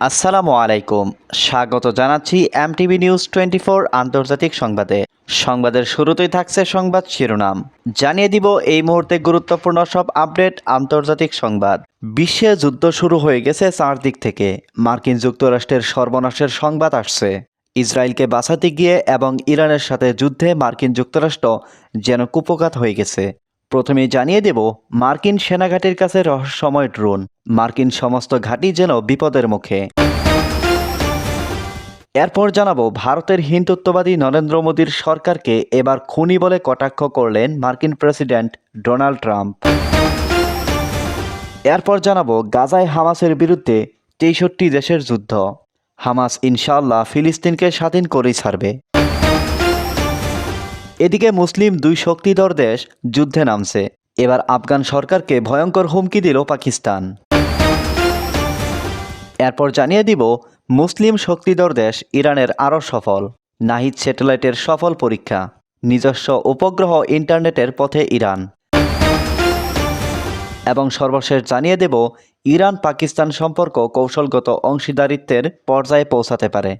আসসালামু আলাইকুম। স্বাগত জানাচ্ছি এমটিভি নিউজ টোয়েন্টি ফোর আন্তর্জাতিক সংবাদে। সংবাদের শুরুতেই থাকছে সংবাদ শিরোনাম। জানিয়ে দিব এই মুহূর্তে গুরুত্বপূর্ণ সব আপডেট আন্তর্জাতিক সংবাদ। বিশ্বে যুদ্ধ শুরু হয়ে গেছে চারদিক থেকে। মার্কিন যুক্তরাষ্ট্রের সর্বনাশের সংবাদ আসছে। ইসরায়েলকে বাঁচাতে গিয়ে এবং ইরানের সাথে যুদ্ধে মার্কিন যুক্তরাষ্ট্র যেন কুপকাত হয়ে গেছে। প্রথমেই জানিয়ে দেব, মার্কিন সেনাঘাটির কাছে রহস্যময় ড্রোন। মার্কিন সমস্ত ঘাঁটি যেন বিপদের মুখে। এরপর জানাব, ভারতের হিন্দুত্ববাদী নরেন্দ্র মোদীর সরকারকে এবার খুনি বলে কটাক্ষ করলেন মার্কিন প্রেসিডেন্ট ডোনাল্ড ট্রাম্প। এরপর জানাব, গাজায় হামাসের বিরুদ্ধে তেষট্টি দেশের যুদ্ধ। হামাস ইনশাল্লাহ ফিলিস্তিনকে স্বাধীন করেই ছাড়বে। এদিকে মুসলিম দুই শক্তিধর দেশ যুদ্ধে নামছে। এবার আফগান সরকারকে ভয়ঙ্কর হুমকি দিল পাকিস্তান। এরপর জানিয়ে দিব, মুসলিম শক্তিধর দেশ ইরানের আরও সফল। নাহিদ স্যাটেলাইটের সফল পরীক্ষা। নিজস্ব উপগ্রহ ইন্টারনেটের পথে ইরান। এবং সর্বশেষ জানিয়ে দেব ইরান পাকিস্তান সম্পর্ক কৌশলগত অংশীদারিত্বের পর্যায়ে পৌঁছাতে পারে।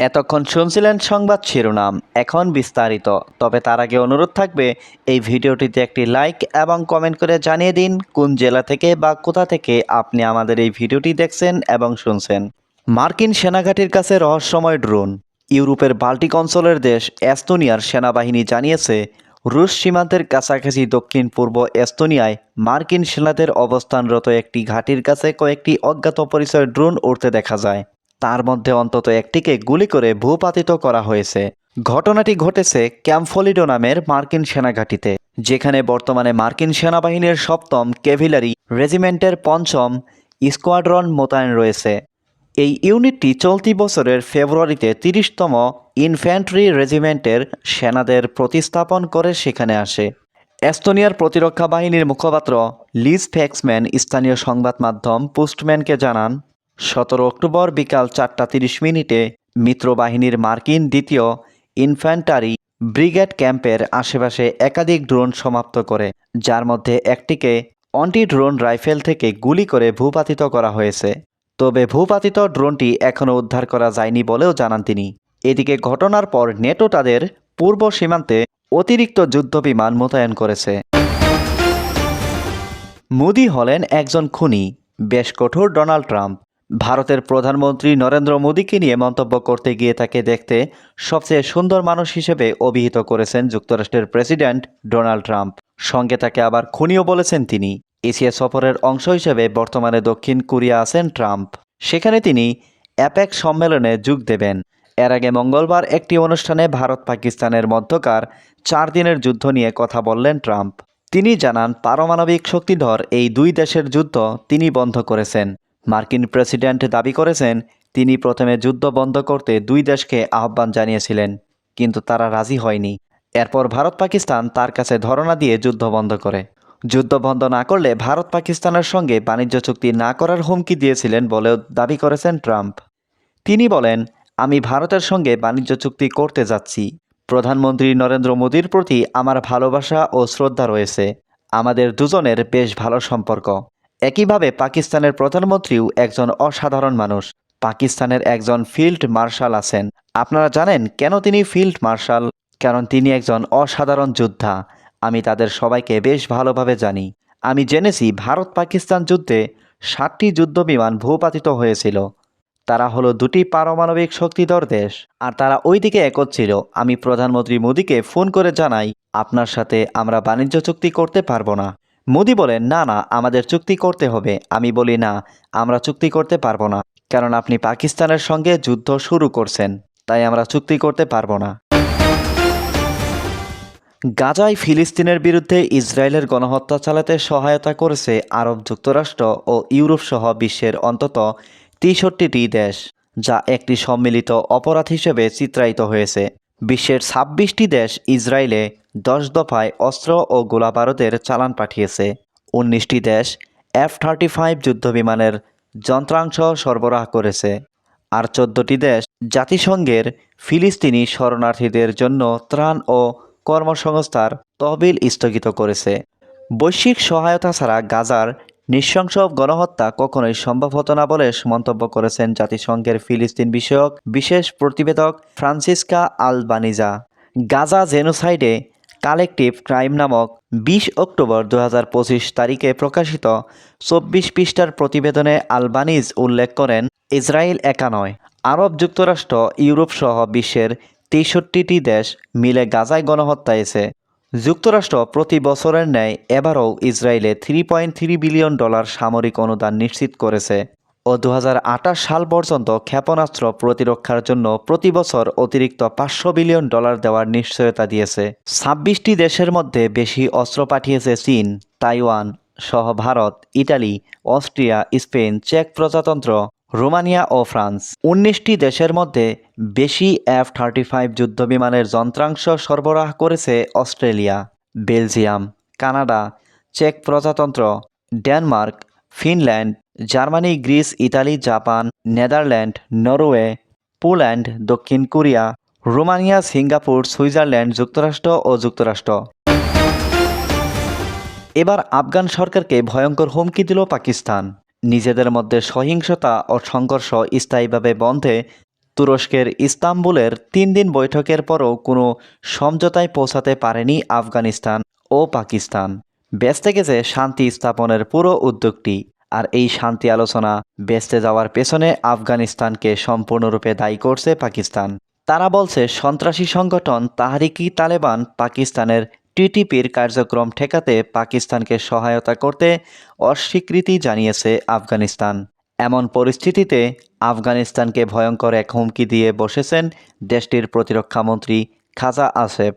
এতক্ষণ শুনছিলেন সংবাদ শিরোনাম, এখন বিস্তারিত। তবে তার আগে অনুরোধ থাকবে, এই ভিডিওটিতে একটি লাইক এবং কমেন্ট করে জানিয়ে দিন কোন জেলা থেকে বা কোথা থেকে আপনি আমাদের এই ভিডিওটি দেখছেন এবং শুনছেন। মার্কিন সেনাঘাটির কাছে রহস্যময় ড্রোন। ইউরোপের বাল্টিক অঞ্চলের দেশ এস্তোনিয়ার সেনাবাহিনী জানিয়েছে, রুশ সীমান্তের কাছাকাছি দক্ষিণ পূর্ব এস্তোনিয়ায় মার্কিন সেনাদের অবস্থানরত একটি ঘাঁটির কাছে কয়েকটি অজ্ঞাত পরিচয় ড্রোন উড়তে দেখা যায়। তার মধ্যে অন্তত একটিকে গুলি করে ভূপাতিত করা হয়েছে। ঘটনাটি ঘটেছে ক্যাম্পফলিডো নামের মার্কিন সেনাঘাঁটিতে, যেখানে বর্তমানে মার্কিন সেনাবাহিনীর সপ্তম কেভিলারি রেজিমেন্টের পঞ্চম স্কোয়াড্রন মোতায়েন রয়েছে। এই ইউনিটটি চলতি বছরের ফেব্রুয়ারিতে তিরিশতম ইনফ্যান্ট্রি রেজিমেন্টের সেনাদের প্রতিস্থাপন করে সেখানে আসে। এস্তোনিয়ার প্রতিরক্ষা বাহিনীর মুখপাত্র লিজ ফ্যাক্সম্যান স্থানীয় সংবাদ মাধ্যম পোস্টম্যানকে জানান সতেরো অক্টোবর বিকাল চারটা তিরিশ মিনিটে মিত্রবাহিনীর মার্কিন দ্বিতীয় ইনফ্যান্টারি ব্রিগেড ক্যাম্পের আশেপাশে একাধিক ড্রোন সমাপ্ত করে, যার মধ্যে একটিকে অন্টি ড্রোন রাইফেল থেকে গুলি করে ভূপাতিত করা হয়েছে। তবে ভূপাতিত ড্রোনটি এখনও উদ্ধার করা যায়নি বলেও জানান তিনি। এদিকে ঘটনার পর নেটো তাদের পূর্ব সীমান্তে অতিরিক্ত যুদ্ধবিমান মোতায়েন করেছে। মোদি হলেন একজন খুনি, বেশ কঠোর ডোনাল্ড ট্রাম্প। ভারতের প্রধানমন্ত্রী নরেন্দ্র মোদীকে নিয়ে মন্তব্য করতে গিয়ে তাকে দেখতে সবচেয়ে সুন্দর মানুষ হিসেবে অভিহিত করেছেন যুক্তরাষ্ট্রের প্রেসিডেন্ট ডোনাল্ড ট্রাম্প। সঙ্গে তাকে আবার খুনিও বলেছেন তিনি। এশিয়া সফরের অংশ হিসেবে বর্তমানে দক্ষিণ কোরিয়া আছেন ট্রাম্প। সেখানে তিনি অ্যাপেক সম্মেলনে যোগ দেবেন। এর আগে মঙ্গলবার একটি অনুষ্ঠানে ভারত পাকিস্তানের মধ্যকার চার দিনের যুদ্ধ নিয়ে কথা বললেন ট্রাম্প। তিনি জানান, পারমাণবিক শক্তিধর এই দুই দেশের যুদ্ধ তিনি বন্ধ করেছেন। মার্কিন প্রেসিডেন্ট দাবি করেছেন, তিনি প্রথমে যুদ্ধ বন্ধ করতে দুই দেশকে আহ্বান জানিয়েছিলেন, কিন্তু তারা রাজি হয়নি। এরপর ভারত পাকিস্তান তার কাছে ধরনা দিয়ে যুদ্ধ বন্ধ করে। যুদ্ধ বন্ধ না করলে ভারত পাকিস্তানের সঙ্গে বাণিজ্য চুক্তি না করার হুমকি দিয়েছিলেন বলেও দাবি করেছেন ট্রাম্প। তিনি বলেন, আমি ভারতের সঙ্গে বাণিজ্য চুক্তি করতে যাচ্ছি। প্রধানমন্ত্রী নরেন্দ্র মোদীর প্রতি আমার ভালোবাসা ও শ্রদ্ধা রয়েছে। আমাদের দুজনের বেশ ভালো সম্পর্ক। একইভাবে পাকিস্তানের প্রধানমন্ত্রীও একজন অসাধারণ মানুষ। পাকিস্তানের একজন ফিল্ড মার্শাল আছেন। আপনারা জানেন কেন তিনি ফিল্ড মার্শাল? কারণ তিনি একজন অসাধারণ যোদ্ধা। আমি তাদের সবাইকে বেশ ভালোভাবে জানি। আমি জেনেছি ভারত পাকিস্তান যুদ্ধে ষাটটি যুদ্ধবিমান ভূপাতিত হয়েছিল। তারা হলো দুটি পারমাণবিক শক্তিধর দেশ। আর তারা ওই দিকে একত্র আমি প্রধানমন্ত্রী মোদীকে ফোন করে জানাই, আপনার সাথে আমরা বাণিজ্য চুক্তি করতে পারব না। মোদি বলেন না না, আমাদের চুক্তি করতে হবে। আমি বলি, না, আমরা চুক্তি করতে পারব না, কারণ আপনি পাকিস্তানের সঙ্গে যুদ্ধ শুরু করছেন, তাই আমরা চুক্তি করতে পারব না। গাজায় ফিলিস্তিনের বিরুদ্ধে ইসরায়েলের গণহত্যা চালাতে সহায়তা করেছে আরব যুক্তরাষ্ট্র ও ইউরোপ সহ বিশ্বের অন্তত তেষট্টিটি দেশ, যা একটি সম্মিলিত অপরাধ হিসেবে চিত্রায়িত হয়েছে। বিশ্বের ছাব্বিশটি দেশ ইসরায়েলে দশ দফায় অস্ত্র ও গোলাবারুদের চালান পাঠিয়েছে। উনিশটি দেশ এফ থার্টি ফাইভ যুদ্ধবিমানের যন্ত্রাংশ সরবরাহ করেছে। আর চোদ্দটি দেশ জাতিসংঘের ফিলিস্তিনি শরণার্থীদের জন্য ত্রাণ ও কর্মসংস্থার তহবিল স্থগিত করেছে। বৈশ্বিক সহায়তা ছাড়া গাজার নৃশংস গণহত্যা কখনোই সম্ভব হতো না বলে মন্তব্য করেছেন জাতিসংঘের ফিলিস্তিন বিষয়ক বিশেষ প্রতিবেদক ফ্রান্সিসকা আলবানিজা। গাজা জেনোসাইডে কালেকটিভ ক্রাইম নামক বিশ অক্টোবর দু হাজার পঁচিশ তারিখে প্রকাশিত চব্বিশ পৃষ্ঠার প্রতিবেদনে আলবানিজ উল্লেখ করেন, ইসরায়েল একা নয়, আরব যুক্তরাষ্ট্র ইউরোপ সহ বিশ্বের তেষট্টিটি দেশ মিলে গাজায় গণহত্যা এসে যুক্তরাষ্ট্র প্রতি বছরের ন্যায় এবারও ইসরায়েলে three point three billion dollar সামরিক অনুদান নিশ্চিত করেছে ও দু হাজার আঠাশ সাল পর্যন্ত ক্ষেপণাস্ত্র প্রতিরক্ষার জন্য প্রতি বছর অতিরিক্ত পাঁচশো বিলিয়ন ডলার দেওয়ার নিশ্চয়তা দিয়েছে। ছাব্বিশটি দেশের মধ্যে বেশি অস্ত্র পাঠিয়েছে চীন, তাইওয়ান, সহ ভারত, ইটালি, অস্ট্রিয়া, স্পেন, চেক প্রজাতন্ত্র রোমানিয়া ও ফ্রান্স। উনিশটি দেশের মধ্যে বেশি এফ থার্টি ফাইভ যুদ্ধবিমানের যন্ত্রাংশ সরবরাহ করেছে অস্ট্রেলিয়া, বেলজিয়াম, কানাডা, চেক প্রজাতন্ত্র, Denmark, Finland, Germany, Greece, Italy, Japan, Netherland, Norway, Poland, দক্ষিণ কোরিয়া, রোমানিয়া, সিঙ্গাপুর, সুইজারল্যান্ড যুক্তরাষ্ট্র ও যুক্তরাষ্ট্র। এবার আফগান সরকারকে ভয়ঙ্কর হুমকি দিল পাকিস্তান। নিজেদের মধ্যে সহিংসতা ও সংঘর্ষ স্থায়ীভাবে বন্ধে তুরস্কের ইস্তাম্বুলের তিন দিন বৈঠকের পরও কোনো সমঝোতায় পৌঁছাতে পারেনি আফগানিস্তান ও পাকিস্তান। ব্যস্ত গেছে শান্তি স্থাপনের পুরো উদ্যোগটি আর এই শান্তি আলোচনা বেস্তে যাওয়ার পেছনে আফগানিস্তানকে সম্পূর্ণরূপে দায়ী করছে পাকিস্তান। তারা বলছে, সন্ত্রাসী সংগঠন তাহারিকি তালেবান পাকিস্তানের টিটিপির কার্যক্রম ঠেকাতে পাকিস্তানকে সহায়তা করতে অস্বীকৃতি জানিয়েছে আফগানিস্তান। এমন পরিস্থিতিতে আফগানিস্তানকে ভয়ঙ্কর এক হুমকি দিয়ে বসেছেন দেশটির প্রতিরক্ষামন্ত্রী খাজা আসেফ।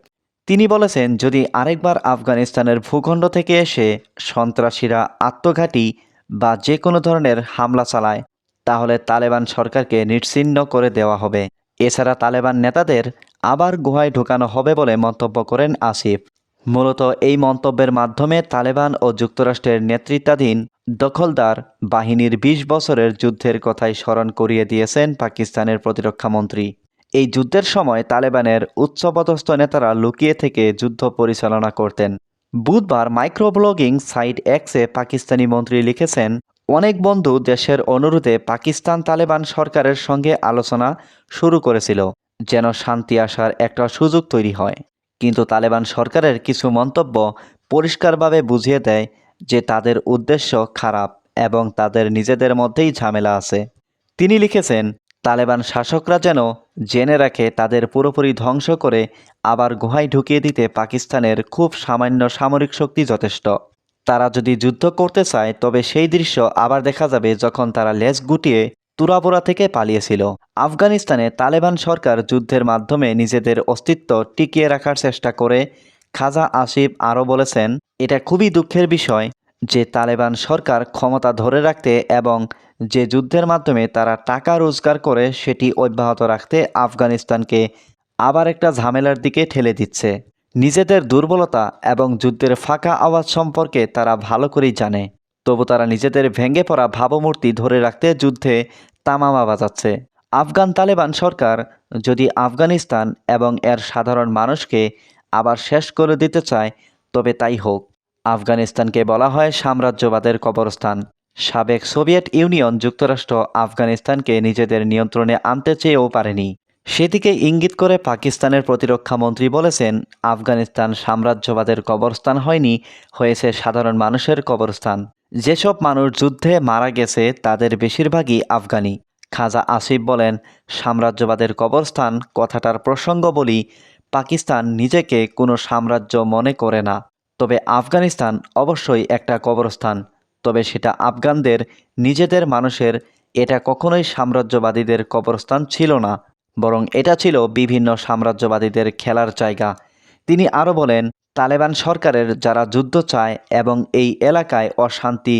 তিনি বলেছেন, যদি আরেকবার আফগানিস্তানের ভূখণ্ড থেকে এসে সন্ত্রাসীরা আত্মঘাতী বা যে কোনো ধরনের হামলা চালায়, তাহলে তালেবান সরকারকে নিশ্চিহ্ন করে দেওয়া হবে। এছাড়া তালেবান নেতাদের আবার গুহায় ঢোকানো হবে বলে মন্তব্য করেন আসিফ। মূলত এই মন্তব্যের মাধ্যমে তালেবান ও যুক্তরাষ্ট্রের নেতৃত্বাধীন দখলদার বাহিনীর ২০ বছরের যুদ্ধের কথাই স্মরণ করিয়ে দিয়েছেন পাকিস্তানের প্রতিরক্ষামন্ত্রী এই যুদ্ধের সময় তালেবানের উচ্চপদস্থ নেতারা লুকিয়ে থেকে যুদ্ধ পরিচালনা করতেন। বুধবার মাইক্রোব্লগিং সাইট এক্সে পাকিস্তানি মন্ত্রী লিখেছেন, অনেক বন্ধু দেশের অনুরোধে পাকিস্তান তালেবান সরকারের সঙ্গে আলোচনা শুরু করেছিল, যেন শান্তি আসার একটা সুযোগ তৈরি হয়। কিন্তু তালেবান সরকারের কিছু মন্তব্য পরিষ্কারভাবে বুঝিয়ে দেয় যে তাদের উদ্দেশ্য খারাপ এবং তাদের নিজেদের মধ্যেই ঝামেলা আছে। তিনি লিখেছেন, তালেবান শাসকরা যেন জেনে রাখে তাদের পুরোপুরি ধ্বংস করে আবার গুহায় ঢুকিয়ে দিতে পাকিস্তানের খুব সামান্য সামরিক শক্তি যথেষ্ট। তারা যদি যুদ্ধ করতে চায়, তবে সেই দৃশ্য আবার দেখা যাবে যখন তারা লেজ গুটিয়ে তুরাবোরা থেকে পালিয়েছিল। আফগানিস্তানে তালেবান সরকার যুদ্ধের মাধ্যমে নিজেদের অস্তিত্ব টিকিয়ে রাখার চেষ্টা করে, খাজা আসিফ আরও বলেছেন, এটা খুবই দুঃখের বিষয় যে তালেবান সরকার ক্ষমতা ধরে রাখতে এবং যে যুদ্ধের মাধ্যমে তারা টাকা রোজগার করে সেটি অব্যাহত রাখতে আফগানিস্তানকে আবার একটা ঝামেলার দিকে ঠেলে দিচ্ছে। নিজেদের দুর্বলতা এবং যুদ্ধের ফাঁকা আওয়াজ সম্পর্কে তারা ভালো করেই জানে। তবু তারা নিজেদের ভেঙে পড়া ভাবমূর্তি ধরে রাখতে যুদ্ধে তামামা বাজাচ্ছে। আফগান তালেবান সরকার যদি আফগানিস্তান এবং এর সাধারণ মানুষকে আবার শেষ করে দিতে চায়, তবে তাই হোক। আফগানিস্তানকে বলা হয় সাম্রাজ্যবাদের কবরস্থান। সাবেক সোভিয়েত ইউনিয়ন যুক্তরাষ্ট্র আফগানিস্তানকে নিজেদের নিয়ন্ত্রণে আনতে চেয়েও পারেনি। সেদিকে ইঙ্গিত করে পাকিস্তানের প্রতিরক্ষা মন্ত্রী বলেছেন, আফগানিস্তান সাম্রাজ্যবাদের কবরস্থান হয়নি, হয়েছে সাধারণ মানুষের কবরস্থান। যেসব মানুষ যুদ্ধে মারা গেছে, তাদের বেশিরভাগই আফগানি। খাজা আসিফ বলেন, সাম্রাজ্যবাদের কবরস্থান কথাটার প্রসঙ্গ বলি, পাকিস্তান নিজেকে কোনো সাম্রাজ্য মনে করে না। তবে আফগানিস্তান অবশ্যই একটা কবরস্থান। তবে সেটা আফগানদের, নিজেদের মানুষের, এটা কখনোই সাম্রাজ্যবাদীদের কবরস্থান ছিল না। বরং এটা ছিল বিভিন্ন সাম্রাজ্যবাদীদের খেলার জায়গা। তিনি আরও বলেন, তালেবান সরকারের যারা যুদ্ধ চায় এবং এই এলাকায় অশান্তি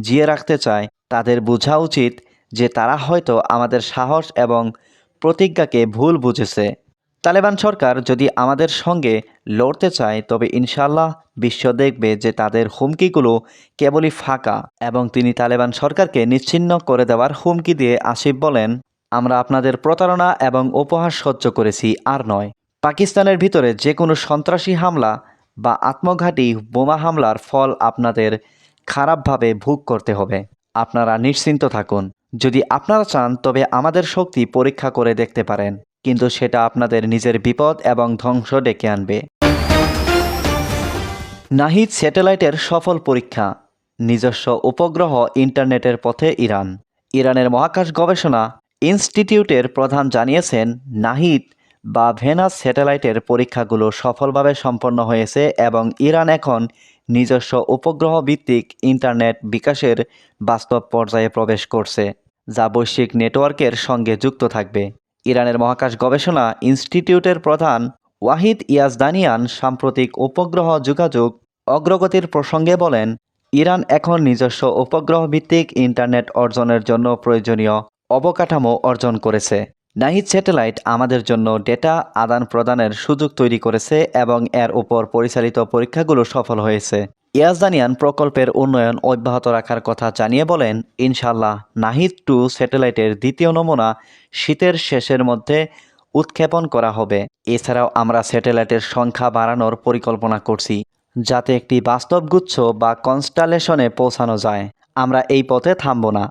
জিয়ে রাখতে চায়, তাদের বোঝা উচিত যে তারা হয়তো আমাদের সাহস এবং প্রতিজ্ঞাকে ভুল বুঝেছে। তালেবান সরকার যদি আমাদের সঙ্গে লড়তে চায়, তবে ইনশাল্লাহ বিশ্ব দেখবে যে তাদের হুমকিগুলো কেবলই ফাঁকা এবং তিনি তালেবান সরকারকে নিচ্ছিন্ন করে দেওয়ার হুমকি দিয়ে আসিফ বলেন, আমরা আপনাদের প্রতারণা এবং উপহাস সহ্য করেছি, আর নয়। পাকিস্তানের ভিতরে যে কোনো সন্ত্রাসী হামলা বা আত্মঘাতী বোমা হামলার ফল আপনাদের খারাপভাবে ভোগ করতে হবে। আপনারা নিশ্চিন্ত থাকুন। যদি আপনারা চান, তবে আমাদের শক্তি পরীক্ষা করে দেখতে পারেন। কিন্তু সেটা আপনাদের নিজের বিপদ এবং ধ্বংস ডেকে আনবে। নাহিদ স্যাটেলাইটের সফল পরীক্ষা। নিজস্ব উপগ্রহ ইন্টারনেটের পথে ইরান। ইরানের মহাকাশ গবেষণা ইনস্টিটিউটের প্রধান জানিয়েছেন, নাহিদ বা ভেনাস স্যাটেলাইটের পরীক্ষাগুলো সফলভাবে সম্পন্ন হয়েছে এবং ইরান এখন নিজস্ব উপগ্রহ ভিত্তিক ইন্টারনেট বিকাশের বাস্তব পর্যায়ে প্রবেশ করছে। যা বৈশ্বিক নেটওয়ার্কের সঙ্গে যুক্ত থাকবে। ইরানের মহাকাশ গবেষণা ইনস্টিটিউটের প্রধান ওয়াহিদ ইয়াজদানিয়ান সাম্প্রতিক উপগ্রহ যোগাযোগ অগ্রগতির প্রসঙ্গে বলেন, ইরান এখন নিজস্ব উপগ্রহ ভিত্তিক ইন্টারনেট অর্জনের জন্য প্রয়োজনীয় অবকাঠামো অর্জন করেছে। নাহিদ স্যাটেলাইট আমাদের জন্য ডেটা আদান প্রদানের সুযোগ তৈরি করেছে এবং এর উপর পরিচালিত পরীক্ষাগুলো সফল হয়েছে। ইয়াজদানিয়ান প্রকল্পের উন্নয়ন অব্যাহত রাখার কথা জানিয়ে বলেন ইনশাল্লাহ নাহিদ টু স্যাটেলাইটের দ্বিতীয় নমুনা শীতের শেষের মধ্যে উৎক্ষেপণ করা হবে। এছাড়াও আমরা স্যাটেলাইটের সংখ্যা বাড়ানোর পরিকল্পনা করছি, যাতে একটি বাস্তবগুচ্ছ বা কনস্টালেশনে পৌঁছানো যায়। আমরা এই পথে থামব না।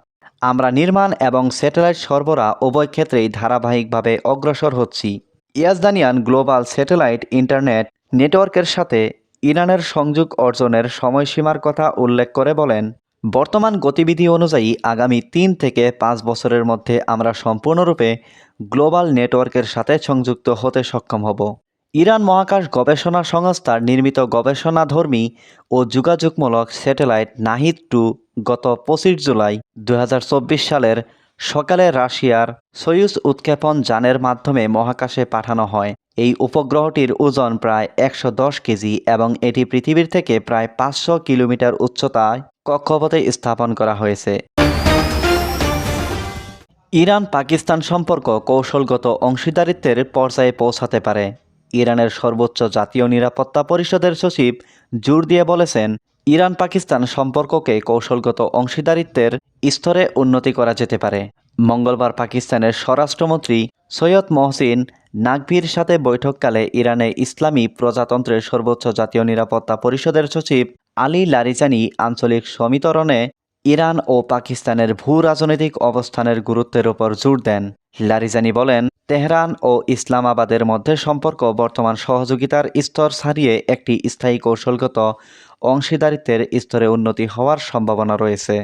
আমরা নির্মাণ এবং স্যাটেলাইট সরবরাহ উভয় ক্ষেত্রেই ধারাবাহিকভাবে অগ্রসর হচ্ছি। ইয়াজদানিয়ান গ্লোবাল স্যাটেলাইট ইন্টারনেট নেটওয়ার্কের সাথে ইরানের সংযোগ অর্জনের সময়সীমার কথা উল্লেখ করে বলেন, বর্তমান গতিবিধি অনুযায়ী আগামী তিন থেকে পাঁচ বছরের মধ্যে আমরা সম্পূর্ণরূপে গ্লোবাল নেটওয়ার্কের সাথে সংযুক্ত হতে সক্ষম হব। ইরান মহাকাশ গবেষণা সংস্থার নির্মিত গবেষণাধর্মী ও যোগাযোগমূলক স্যাটেলাইট নাহিদ টু গত পঁচিশ জুলাই দু হাজার চব্বিশ সালের সকালে রাশিয়ার সয়ুজ উৎক্ষেপণ যানের মাধ্যমে মহাকাশে পাঠানো হয়। এই উপগ্রহটির ওজন প্রায় একশো দশ কেজি এবং এটি পৃথিবীর থেকে প্রায় পাঁচশো কিলোমিটার উচ্চতায় কক্ষপথে স্থাপন করা হয়েছে। ইরান পাকিস্তান সম্পর্ক কৌশলগত অংশীদারিত্বের পর্যায়ে পৌঁছাতে পারে। ইরানের সর্বোচ্চ জাতীয় নিরাপত্তা পরিষদের সচিব জোর দিয়ে বলেছেন ইরান পাকিস্তান সম্পর্ককে কৌশলগত অংশীদারিত্বের স্তরে উন্নতি করা যেতে পারে। মঙ্গলবার পাকিস্তানের স্বরাষ্ট্রমন্ত্রী সৈয়দ মহসিন নাকভির সাথে বৈঠককালে ইরানে ইসলামী প্রজাতন্ত্রের সর্বোচ্চ জাতীয় নিরাপত্তা পরিষদের সচিব আলী লারিজানি আঞ্চলিক সমীকরণে ইরান ও পাকিস্তানের ভূ রাজনৈতিক অবস্থানের গুরুত্বের উপর জোর দেন। লারিজানি বলেন, তেহরান ও ইসলামাবাদের মধ্যে সম্পর্ক বর্তমান সহযোগিতার স্তর ছাড়িয়ে একটি স্থায়ী কৌশলগত অংশীদারিত্বের স্তরে উন্নতি হওয়ার সম্ভাবনা রয়েছে।